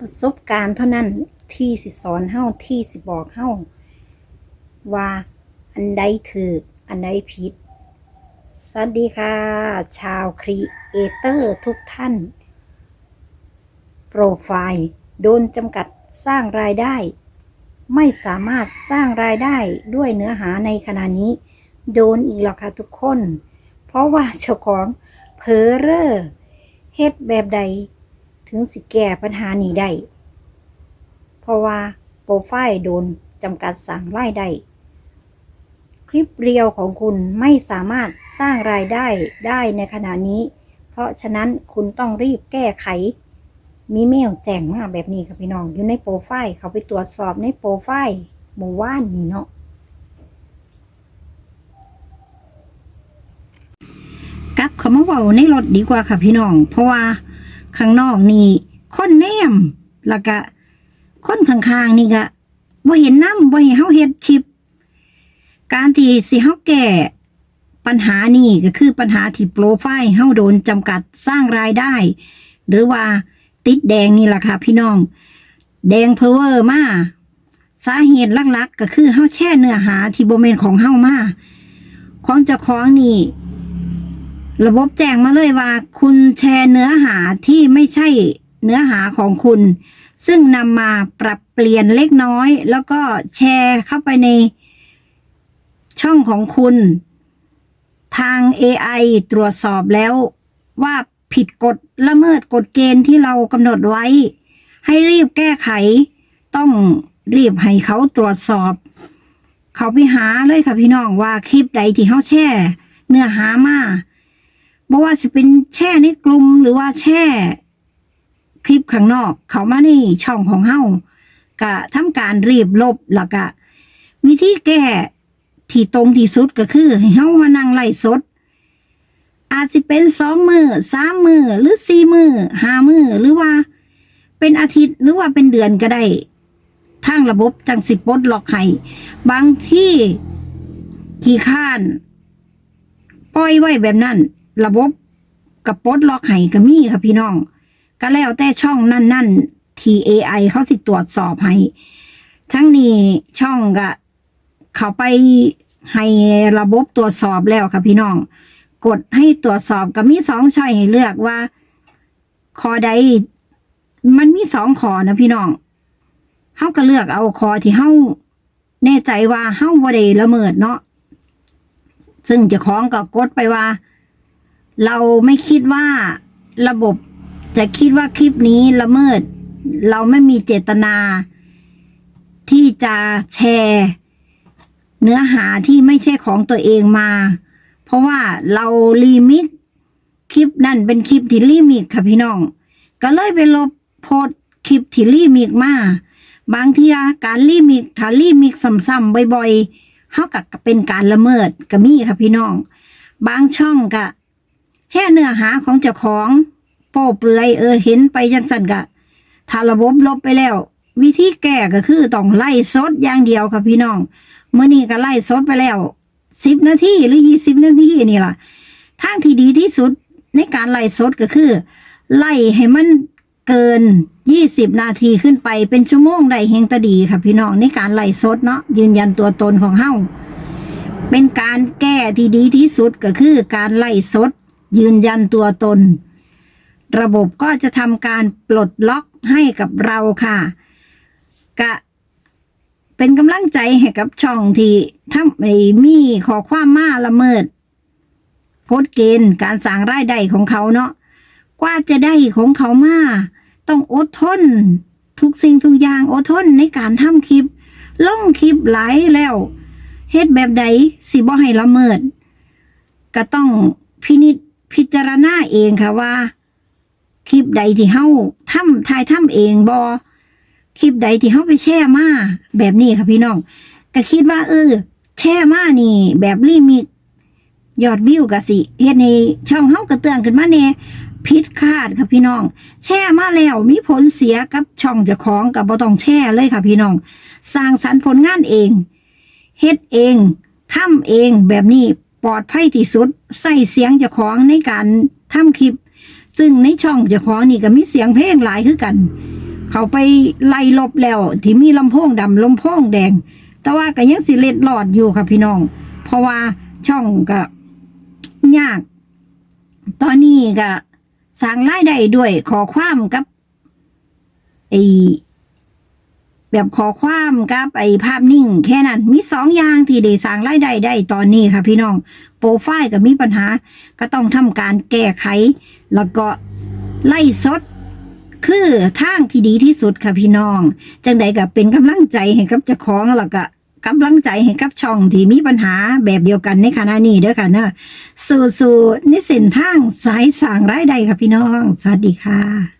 ประสบการณ์เท่านั้นที่สิสอนเฮาที่สิบอกเฮาว่าอันใดถูกอันใดผิด สวัสดีค่ะ ชาวครีเอเตอร์ทุกท่าน โปรไฟล์โดนจำกัดสร้างรายได้ ไม่สามารถสร้างรายได้ด้วยเนื้อหาในขณะนี้ โดนอีกแล้วค่ะทุกคน เพราะว่าเจ้าของเพอเรอเฮ็ดแบบใด ถึงสิแก้ปัญหานี้ได้ เพราะว่าโปรไฟล์โดนจำกัดสั่งรายได้คลิปเรียวของคุณไม่สามารถสร้างรายได้ได้ในขณะนี้ เพราะฉะนั้นคุณต้องรีบแก้ไข มีเมลแจ้งมาแบบนี้ค่ะพี่น้อง อยู่ในโปรไฟล์เขาไปตรวจสอบในโปรไฟล์หมู่ว่านนี่เนาะกลับเขามาเว้าในรถดีกว่าค่ะพี่น้อง เพราะว่า ข้างนอกนี่คนแนมแล้วก็คนข้างๆนี่ก็บ่เห็นน้ำบ่เห็นเฮาเฮ็ดคลิป การที่สิเฮาแก้ปัญหานี่ก็คือปัญหาที่โปรไฟล์เฮาโดนจำกัดสร้างรายได้ หรือว่าติดแดงนี่แหละค่ะพี่น้อง แดงเพอเวอร์มาสาเหตุหลักๆ ก็คือเฮาแช่เนื้อหาที่บ่แม่นของเฮามาของเจ้าของนี่ ระบบแจ้งมาเลยว่า คุณแชร์เนื้อหาที่ไม่ใช่เนื้อหาของคุณ ซึ่งนำมาปรับเปลี่ยนเล็กน้อย แล้วก็แชร์เข้าไปในช่องของคุณ ทาง AI ตรวจสอบแล้วว่าผิดกฎละเมิดกฎเกณฑ์ที่เรากำหนดไว้ ให้รีบแก้ไข ต้องรีบให้เขาตรวจสอบ เขาไปหาเลยค่ะพี่น้องว่าคลิปใดที่เขาแช่เนื้อหามา บ่ว่าสิเป็นแช่ในกลุ่มหรือว่าแช่ คลิปข้างนอก เขามาในช่องของเฮากะทำการรีบลบแล้วก็วิธีแก้ที่ตรงที่สุดก็คือให้เฮามานั่งไล่สด อาจสิเป็นสองมือสามมือหรือสี่มือห้ามือหรือว่า เป็นอาทิตย์หรือว่าเป็นเดือนก็ได้ทางระบบจังสิปลดล็อกให้บางที่ขี้ข้าน ปล่อยไว้แบบนั้น ระบบกับปลดล็อกให้ก็มีค่ะพี่น้อง ก็แล้วแต่ช่องนั่นๆที่ AI เขาสิตรวจสอบให้ ทั้งนี้ช่องก็เขาไปให้ระบบตรวจสอบแล้วค่ะพี่น้อง กดให้ตรวจสอบก็มีสองช้อยให้เลือกว่า คอใด มันมีสองคอนะพี่น้องเฮาก็เลือกเอาคอที่เฮาแน่ใจว่าเฮาบ่ได้ละเมิดเนาะซึ่งเจ้าของก็กดไปว่า เราไม่คิดว่าระบบจะคิดว่าคลิปนี้ละเมิด เราไม่มีเจตนา ที่จะแชร์ เนื้อหาที่ไม่ใช่ของตัวเองมา เพราะว่าเราลิมิตคลิปนั่นเป็นคลิปที่ลิมิตค่ะพี่น้อง ก็เลยไปลบโพสคลิปที่ลิมิตมาบางทีการลิมิตถ้าลิมิตซ้ำๆบ่อยๆเท่ากับเป็นการละเมิดก็มีค่ะพี่น้อง บางช่องก็ แช่เนื้อหาของเจ้าของโป้เปลือยเออเห็นไปจังสันกะถ้าระบบลบไปแล้ว วิธีแก้ก็คือต้องไล่สดอย่างเดียวค่ะพี่น้องเมื่อนี้ก็ไล่สดไปแล้วสิบนาทีหรือยี่สิบนาทีนี่ล่ะทางที่ดีที่สุดในการไล่สดก็คือ ไล่ให้มันเกินยี่สิบนาทีขึ้นไปเป็นชั่วโมงได้เฮงตะดีค่ะพี่น้องในการไล่สดเนาะยืนยันตัวตนของเฮ้าเป็นการแก้ที่ดีที่สุดก็คือการไล่สด ยืนยันตัวตน ระบบก็จะทำการปลดล็อกให้กับเราค่ะกะเป็นกำลังใจให้กับช่องที่ทำไอ้มีขอความมาละเมิดกฎเกณฑ์การสั่งรายได้ของเขาเนาะกว่าจะได้ของเขามา ต้องอดทน ทุกสิ่งทุกอย่างอดทนในการทำคลิปลงคลิปหลายแล้วเฮ็ดแบบใดสิบ่ให้ละเมิด ก็ต้องพินิจ พิจารณาเองค่ะว่า คลิปใดที่เฮาทำทายทำเองบอคลิปใดที่เขาไปแช่มาแบบนี้ค่ะพี่น้องก็คิดว่า เออ แช่มานี่ แบบรีมิกยอดวิวกะสิเฮ็ดในช่องเฮากระเตืองขึ้นมาแน่ผิดคาดค่ะพี่น้อง แช่มาแล้วมีผลเสียกับช่องเจ้าของกับบ่ต้องแช่เลยค่ะพี่น้อง สร้างสรรค์ผลงานเองเฮ็ดเองทำเองแบบนี้ ปลอดภัยที่สุดใส่เสียงเจ้าของในการทำคลิป ซึ่งในช่องเจ้าของนี่ก็มีเสียงเพลงหลายคือกัน เขาไปไล่ลบแล้วที่มีลำโพงดำลำโพงแดง แต่ว่าก็ยังสิเล็ดหลอดอยู่ค่ะพี่น้อง เพราะว่าช่องก็ยาก ตอนนี้ก็สร้างรายได้ด้วยขอความกับไอ แบบขอความกับไอภาพนิ่ง แค่นั้นมีสองอย่างที่ได้สร้างรายได้ได้ตอนนี้ค่ะพี่น้อง โปรไฟล์ก็มีปัญหา ก็ต้องทำการแก้ไข แล้วก็ไล่สด คือทางที่ดีที่สุดค่ะพี่น้อง จังใดก็เป็นกำลังใจให้กับเจ้าของแล้วก็กำลังใจให้กับช่องที่มีปัญหาแบบเดียวกันในขณะนี้เด้อค่ะเนอะสู่สู่ในเส้นทางสายสางรายได้ค่ะพี่น้อง สวัสดีค่ะ